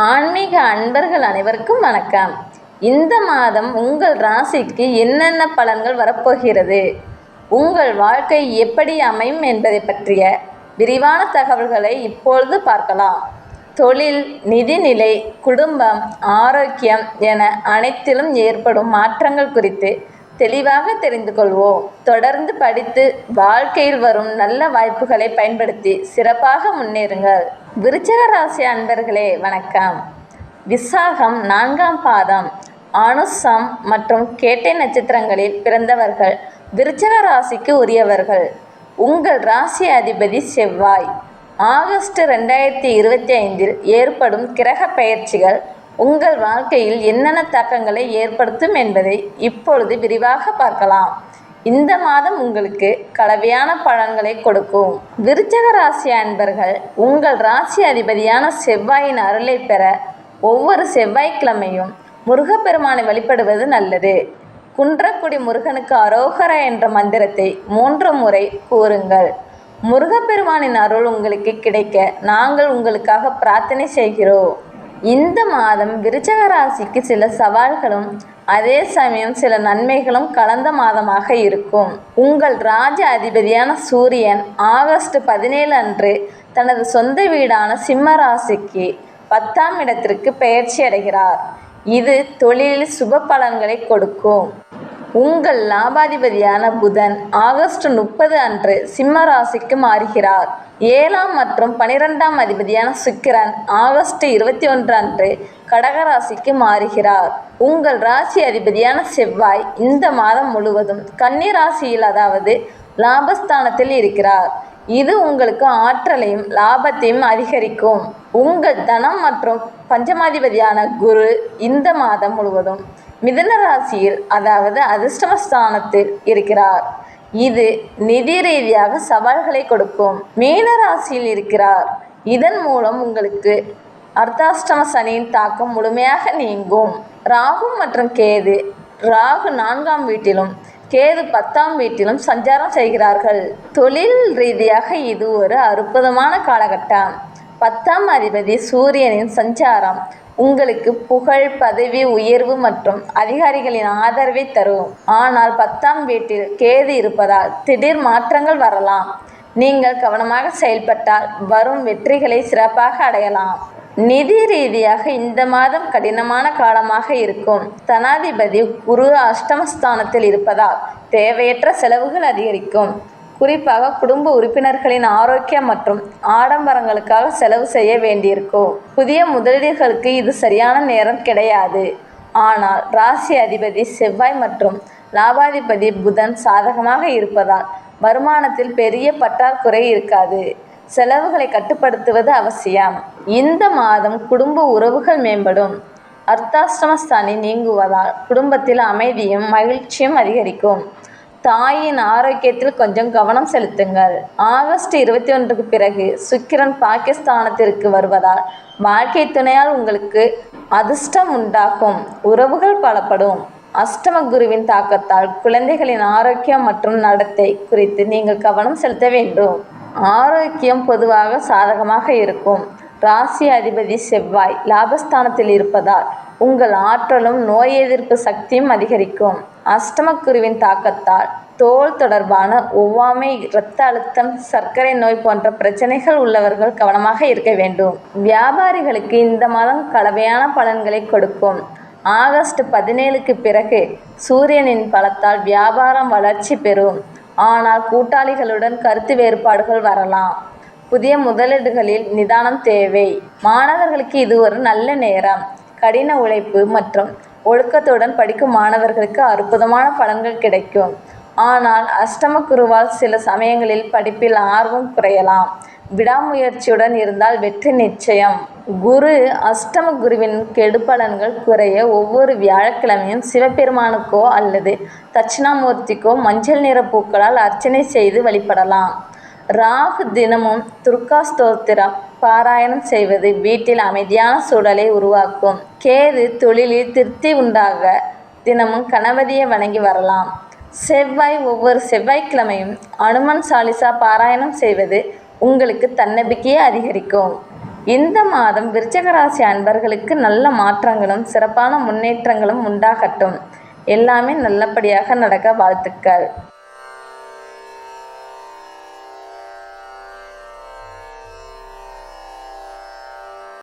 ஆன்மீக அன்பர்கள் அனைவருக்கும் வணக்கம். இந்த மாதம் உங்கள் ராசிக்கு என்னென்ன பலன்கள் வரப்போகிறது? உங்கள் வாழ்க்கை எப்படி அமையும் என்பதை பற்றிய விரிவான தகவல்களை இப்பொழுது பார்க்கலாம். தொழில் நிதிநிலை குடும்பம் ஆரோக்கியம் என அனைத்திலும் ஏற்படும் மாற்றங்கள் குறித்து தெளிவாக தெரிந்து கொள்வோம். தொடர்ந்து படித்து வாழ்க்கையில் வரும் நல்ல வாய்ப்புகளை பயன்படுத்தி சிறப்பாக முன்னேறுங்கள். விருச்சிக ராசி அன்பர்களே வணக்கம். விசாகம் நான்காம் பாதம். அனுசம் மற்றும் கேட்டை நட்சத்திரங்களில் பிறந்தவர்கள் விருச்சிக ராசிக்கு உரியவர்கள். உங்கள் ராசி அதிபதி செவ்வாய். ஆகஸ்ட் ரெண்டாயிரத்தி இருபத்தி ஐந்தில் ஏற்படும் கிரக பயிற்சிகள் உங்கள் வாழ்க்கையில் என்னென்ன தாக்கங்களை ஏற்படுத்தும் என்பதை இப்பொழுது விரிவாக பார்க்கலாம். இந்த மாதம் உங்களுக்கு கலவையான பலன்களை கொடுக்கும். விருச்சக ராசி அன்பர்கள் உங்கள் ராசி அதிபதியான செவ்வாயின் அருளை பெற ஒவ்வொரு செவ்வாய்க்கிழமையும் முருகப்பெருமானை வழிபடுவது நல்லது. குன்றக்குடி முருகனுக்கு அரோகரா என்ற மந்திரத்தை மூன்று முறை கூறுங்கள். முருகப்பெருமானின் அருள் உங்களுக்கு கிடைக்க நாங்கள் உங்களுக்காக பிரார்த்தனை செய்கிறோம். இந்த மாதம் விருச்சக ராசிக்கு சில சவால்களும் அதே சமயம் சில நன்மைகளும் கலந்த மாதமாக இருக்கும். உங்கள் ராஜ அதிபதியான சூரியன் ஆகஸ்ட் பதினேழு அன்று தனது சொந்த வீடான சிம்ம ராசிக்கு பத்தாம் இடத்திற்கு பெயர்ச்சி அடைகிறார். இது தொழிலில் சுப பலன்களை கொடுக்கும். உங்கள் லாபாதிபதியான புதன் ஆகஸ்ட் முப்பது அன்று சிம்ம ராசிக்கு மாறுகிறார். ஏழாம் மற்றும் பனிரெண்டாம் அதிபதியான சுக்கிரன் ஆகஸ்ட் இருபத்தி ஒன்று அன்று கடகராசிக்கு மாறுகிறார். உங்கள் ராசி அதிபதியான செவ்வாய் இந்த மாதம் முழுவதும் கன்னி ராசியில் அதாவது லாபஸ்தானத்தில் இருக்கிறார். இது உங்களுக்கு ஆற்றலையும் லாபத்தையும் அதிகரிக்கும். உங்கள் தனம் மற்றும் பஞ்சமாதிபதியான குரு இந்த மாதம் முழுவதும் மிதன ராசியில் அதாவது அதிர்ஷ்டமஸ்தானத்தில் இருக்கிறார். இது நிதி ரீதியாக சவால்களை கொடுக்கும். மீன ராசியில் இருக்கிறார். இதன் மூலம் உங்களுக்கு அர்த்தாஷ்டம சனியின் தாக்கம் முழுமையாக நீங்கும். ராகு மற்றும் கேது ராகு நான்காம் வீட்டிலும் கேது பத்தாம் வீட்டிலும் சஞ்சாரம் செய்கிறார்கள். தொழில் ரீதியாக இது ஒரு அற்புதமான காலகட்டம். பத்தாம் அதிபதி சூரியனின் சஞ்சாரம் உங்களுக்கு புகழ் பதவி உயர்வு மற்றும் அதிகாரிகளின் ஆதரவை தரும். ஆனால் பத்தாம் வீட்டில் கேது இருப்பதால் திடீர் மாற்றங்கள் வரலாம். நீங்கள் கவனமாக செயல்பட்டால் வரும் வெற்றிகளை சிறப்பாக அடையலாம். நிதி ரீதியாக இந்த மாதம் கடினமான காலமாக இருக்கும். தனாதிபதி குரு அஷ்டமஸ்தானத்தில் இருப்பதால் தேவையற்ற செலவுகள் அதிகரிக்கும். குறிப்பாக குடும்ப உறுப்பினர்களின் ஆரோக்கியம் மற்றும் ஆடம்பரங்களுக்காக செலவு செய்ய வேண்டியிருக்கும். புதிய முதலீடுகளுக்கு இது சரியான நேரம் கிடையாது. ஆனால் ராசி அதிபதி செவ்வாய் மற்றும் லாபாதிபதி புதன் சாதகமாக இருப்பதால் வருமானத்தில் பெரிய பற்றாக்குறை இருக்காது. செலவுகளை கட்டுப்படுத்துவது அவசியம். இந்த மாதம் குடும்ப உறவுகள் மேம்படும். அர்த்தாஷ்டமஸ்தானி நீங்குவதால் குடும்பத்தில் அமைதியும் மகிழ்ச்சியும் அதிகரிக்கும். தாயின் ஆரோக்கியத்தில் கொஞ்சம் கவனம் செலுத்துங்கள். ஆகஸ்ட் இருபத்தி ஒன்றுக்கு பிறகு சுக்கிரன் பாகிஸ்தானத்திற்கு வருவதால் வாழ்க்கை துணையால் உங்களுக்கு அதிர்ஷ்டம் உண்டாகும். உறவுகள் பலப்படும். அஷ்டம குருவின் தாக்கத்தால் குழந்தைகளின் ஆரோக்கியம் மற்றும் நடத்தை குறித்து நீங்கள் கவனம் செலுத்த வேண்டும். ஆரோக்கியம் பொதுவாக சாதகமாக இருக்கும். ராசி அதிபதி செவ்வாய் லாபஸ்தானத்தில் இருப்பதால் உங்கள் ஆற்றலும் நோய் எதிர்ப்பு சக்தியும் அதிகரிக்கும். அஷ்டமக்குருவின் தாக்கத்தால் தோல் தொடர்பான ஒவ்வாமை இரத்த அழுத்தம் சர்க்கரை நோய் போன்ற பிரச்சனைகள் உள்ளவர்கள் கவனமாக இருக்க வேண்டும். வியாபாரிகளுக்கு இந்த மாதம் கலவையான பலன்களை கொடுக்கும். ஆகஸ்ட் பதினேழுக்கு பிறகு சூரியனின் பலத்தால் வியாபாரம் வளர்ச்சி பெறும். ஆனால் கூட்டாளிகளுடன் கருத்து வேறுபாடுகள் வரலாம். புதிய முதலீடுகளில் நிதானம் தேவை. மாணவர்களுக்கு இது ஒரு நல்ல நேரம். கடின உழைப்பு மற்றும் ஒழுக்கத்துடன் படிக்கும் மாணவர்களுக்கு அற்புதமான பலன்கள் கிடைக்கும். ஆனால் அஷ்டம குருவால் சில சமயங்களில் படிப்பில் ஆர்வம் குறையலாம். விடாமுயற்சியுடன் இருந்தால் வெற்றி நிச்சயம். குரு அஷ்டம குருவின் கெடுபலன்கள் குறைய ஒவ்வொரு வியாழக்கிழமையும் சிவபெருமானுக்கோ அல்லது தட்சிணாமூர்த்திக்கோ மஞ்சள் நிற பூக்களால் அர்ச்சனை செய்து வழிபடலாம். ராகு தினமும் துர்கா ஸ்தோத்திரம் பாராயணம் செய்வது வீட்டில் அமைதியான சூழலை உருவாக்கும். கேது தொழிலில் திருப்தி உண்டாக தினமும் கணபதியை வணங்கி வரலாம். செவ்வாய் ஒவ்வொரு செவ்வாய்க்கிழமையும் அனுமன் சாலிசா பாராயணம் செய்வது உங்களுக்கு தன்னம்பிக்கையை அதிகரிக்கும். இந்த மாதம் விருச்சகராசி அன்பர்களுக்கு நல்ல மாற்றங்களும் சிறப்பான முன்னேற்றங்களும் உண்டாகட்டும். எல்லாமே நல்லபடியாக நடக்க வாழ்த்துக்கள்.